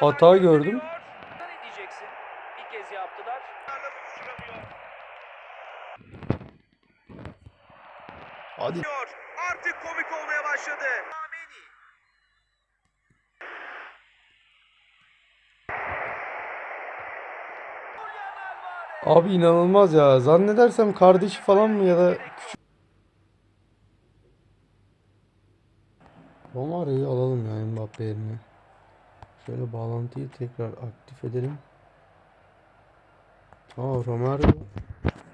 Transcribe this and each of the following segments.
hata gördüm. Ne diyeceksin? Bir kez yaptılar. Hadi. Artık komik olmaya başladı. Abi inanılmaz ya. Zannedersem kardeşi falan mı ya da küçük. Romario'yu alalım ya Mbappe yerine. Şöyle bağlantıyı tekrar aktif edelim. Aa Romario.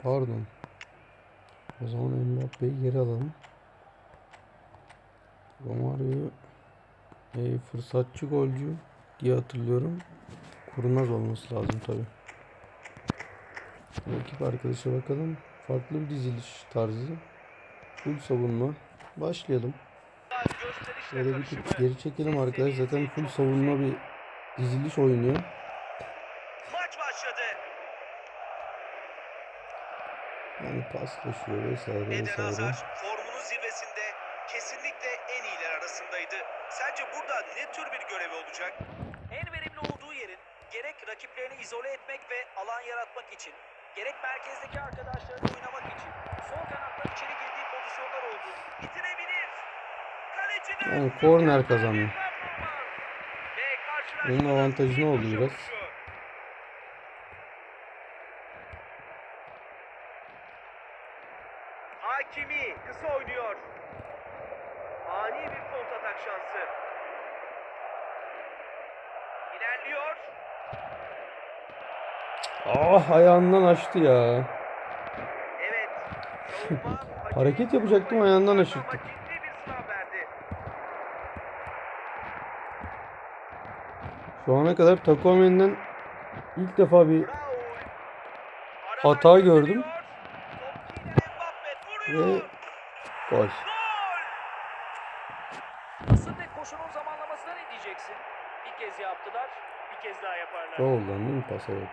Pardon. O zaman Mbappe'yi geri alalım. Romario e, fırsatçı golcü diye hatırlıyorum. Kurnaz olması lazım tabii. Rakip arkadaşa bakalım. Farklı bir diziliş tarzı. Full savunma. Başlayalım. Şöyle bir tık geri çekelim arkadaş. Zaten full savunma bir diziliş oynuyor. Maç başladı. Yani paslaşıyor vesaire Eden vesaire. Hazar formunun zirvesinde kesinlikle en iyiler arasındaydı. Sence burada ne tür bir görevi olacak? En verimli olduğu yerin gerek rakiplerini izole etmek ve alan yaratmak için, gerek merkezdeki arkadaşlarını oynamak için, sol kanattan içeri girdiği pozisyonlar oldu. Yani korner kazandı. Onun avantajı ne oldu biraz? Hakimi kısa oynuyor. Ani bir kontratak şansı. İlerliyor. Ah ayağından açtı ya. Evet. Hareket yapacaktım, ayağından aşırttı. Ama ciddi bir sınav verdi. Şu ana kadar Takuamen'den ilk defa bir. Hata gördüm. ve gol. Ve koşunun zamanlamasına ne diyeceksin? Bir kez yaptılar, bir kez daha yaparlar. Soldan değil mi evet.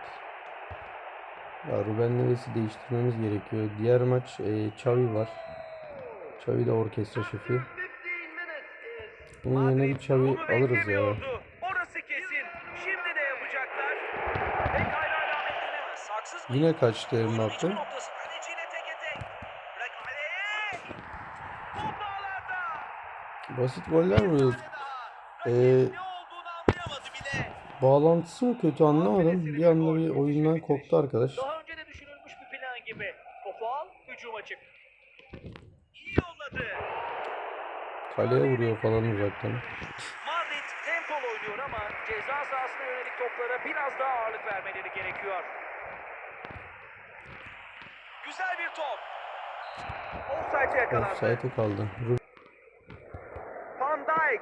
Ya Ruben Neves'i değiştirmemiz gerekiyor. Diğer maç e, Xavi var. Xavi de orkestra şefi. Bunun yerine bir Xavi alırız ya. beklemiyordu. Orası kesin. Şimdi de yapacaklar. Pekala alametlenemez. Haksız mı? Yine kaçtı Mbappe. Basit goller vuruyor. Ee, bağlantısı mı kötü anlamadım. Bir anda bir oyundan koptu arkadaş. Daha önce de düşünülmüş bir plan gibi. Topu al, hücuma çık. İyi yolladı. Kaleye vuruyor falan uzaktan. Madrid tempolu oynuyor ama ceza sahasına yönelik toplara biraz daha ağırlık vermeleri gerekiyor. Güzel bir top. Offside'e yakalandı. Offside'e kaldı. Van Dijk.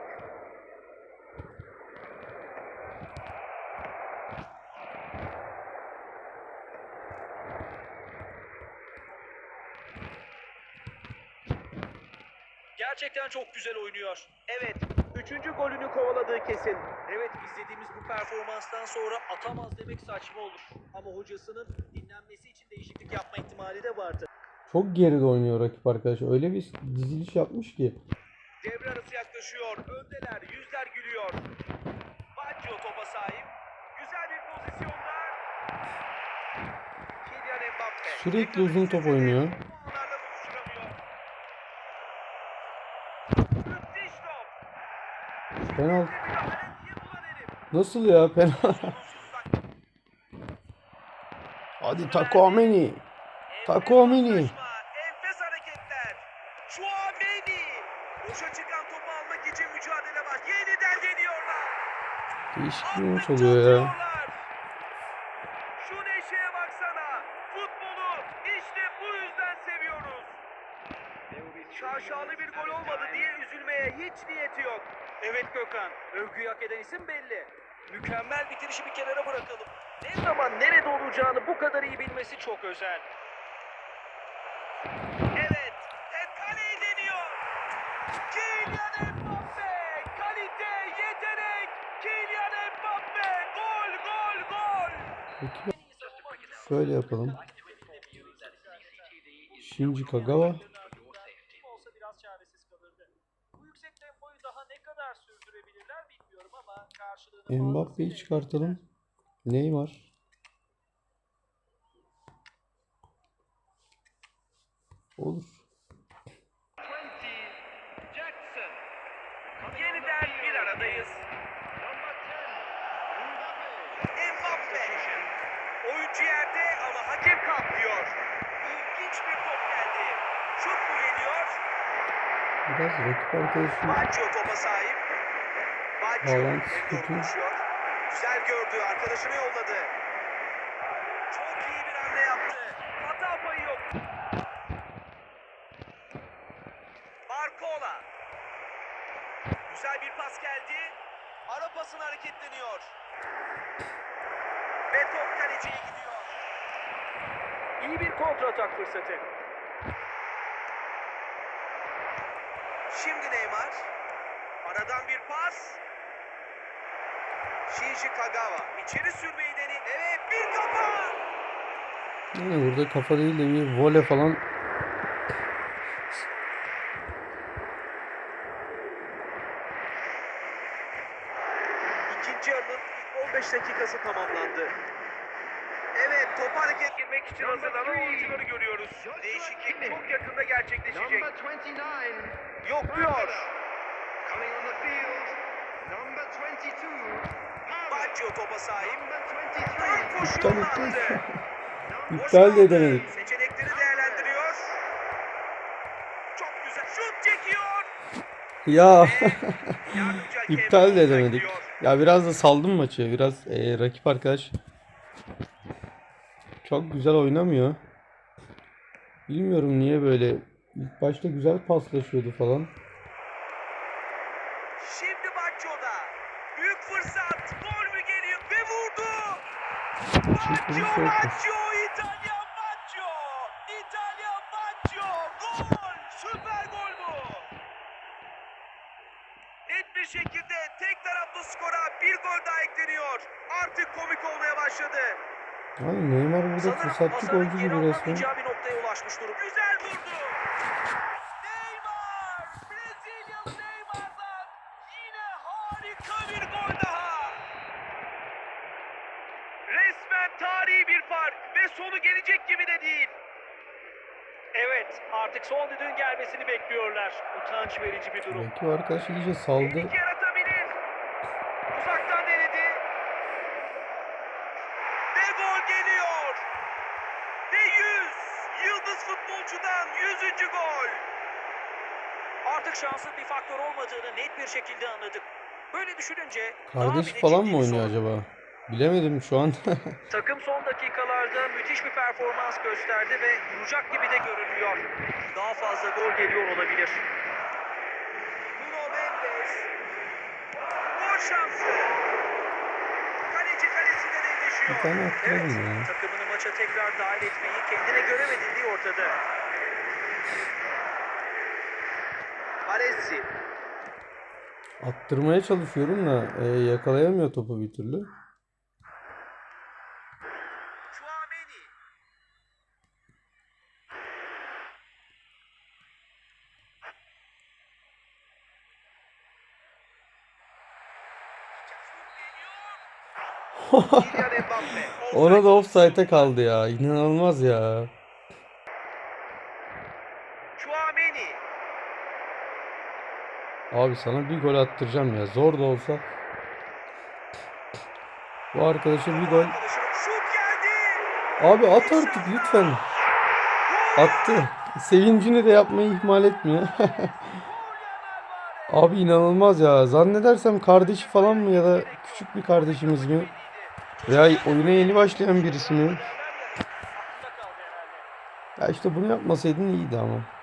Gerçekten çok güzel oynuyor. Evet, üçüncü golünü kovaladığı kesin. Evet izlediğimiz bu performanstan sonra atamaz demek saçma olur. Ama hocasının dinlenmesi için değişiklik yapma ihtimali de vardı. Çok geride oynuyor rakip arkadaş. Öyle bir diziliş yapmış ki. Devre arası yaklaşıyor. Öndeler, yüzler gülüyor. Baggio topa sahip. Güzel bir pozisyonda. Kylian Mbappe. Sürekli uzun top oynuyor. Penaltı. Nasıl ya penaltı? Hadi. Takuameni. Paslaşma, Enfes hareketler. Chouameni. Boşa çıkan topu almak için mücadele var. Yeniden deniyorlar. Değişik bir maç oluyor ya. Şu neşeye baksana. Futbolu işte bu yüzden seviyoruz. Şaşalı bir gol olmadı diye üzülmeye hiç niyeti yok. Evet Gökhan, övgüyü hak eden isim belli. Mükemmel bitirişi bir kenara bırakalım. Ne zaman nerede olacağını bu kadar iyi bilmesi çok özel. Evet. Hep kaleyi deniyor. Kylian Mbappe. Kalite, yetenek. Kylian Mbappe. Gol, gol, gol. Peki şöyle yapalım. Shinji Kagawa. Mbappe'yi çıkartalım. Neymar. Olur. Jackson. Yeniden bir aradayız. Mbappe. Oyuncu yerde ama hakem kalkıyor. İlginç bir top geldi. Şut mu geliyor? Biraz rakip arkadaşım Baggio topa sahip. Kötü. Güzel gördü. Arkadaşını yolladı. Çok iyi bir hamle yaptı. Hata payı yok. Barcola. Güzel bir pas geldi. Ara pasın hareketleniyor. Ve top kaleciye gidiyor. İyi bir kontratak fırsatı. Şimdi Neymar. Aradan bir pas. Shinji Kagawa içeri sürmeyi denedi. Evet bir kafa. yani burada kafa değil de bir vole falan İkinci yarının ilk 15 dakikası tamamlandı. Evet top hareket girmek için hazırlanan oyuncuları görüyoruz. Değişiklik çok yakında gerçekleşecek. Number 29 Yok diyor. coming on the field. Number 22. Baggio topa sahip. Tam 23. koşuyor İptal iptal de edemedik. Seçenekleri değerlendiriyor. Çok güzel. Şut çekiyor. Ya iptal de edemedik. Ya biraz da saldım maçı. Biraz eee, rakip arkadaş çok güzel oynamıyor. Bilmiyorum niye böyle. İlk başta güzel paslaşıyordu falan. Şimdi Baggio'da. Büyük fırsat. Gol mü geliyor? Ve vurdu. Baggio, vurursa yok. Baggio, İtalyan Baggio. İtalyan Baggio. Gol. Süper gol bu. Net bir şekilde tek taraflı skora bir gol daha ekleniyor. Artık komik olmaya başladı. Yani Neymar burada fırsatçı golcü gibi resmen. Güzel vurdu. Neymar! Brezilyalı Neymar'dan yine harika bir gol daha. Resmen tarihi bir fark ve sonu gelecek gibi de değil. Evet, artık son düdüğün gelmesini bekliyorlar. Utanç verici bir durum. Rakip arkadaş iyice saldı. Tehlike yaratabilir. Uzaktan denedi. Ve gol geliyor. Ve 100. Yıldız futbolcudan 100. gol. Artık şansın bir faktör olmadığını net bir şekilde anladık. Böyle düşününce Kardeş falan mı oynuyor acaba? Bilemedim şu an. Takım son dakikalarda müthiş bir performans gösterdi ve vuracak gibi de görünüyor. Daha fazla gol geliyor olabilir. Nuno Mendes. Gol şansı. Kaleci devleşiyor. tane attıralım ya. Takımını maça tekrar dahil etmeyi kendine göremediği ortada. Baresi. Attırmaya çalışıyorum da e, yakalayamıyor topu bir türlü. Chouameni. Kylian Mbappe. Ona da offside'e kaldı ya. İnanılmaz ya. Abi sana bir gol attıracağım ya. Zor da olsa. Bu arkadaşa bir gol. Abi at artık lütfen. Attı. Sevincini de yapmayı ihmal etmiyor. Abi inanılmaz ya. Zannedersem kardeşi falan mı ya da küçük bir kardeşimiz mi? Veya oyuna yeni başlayan birisi. Ya işte bunu yapmasaydın iyiydi ama.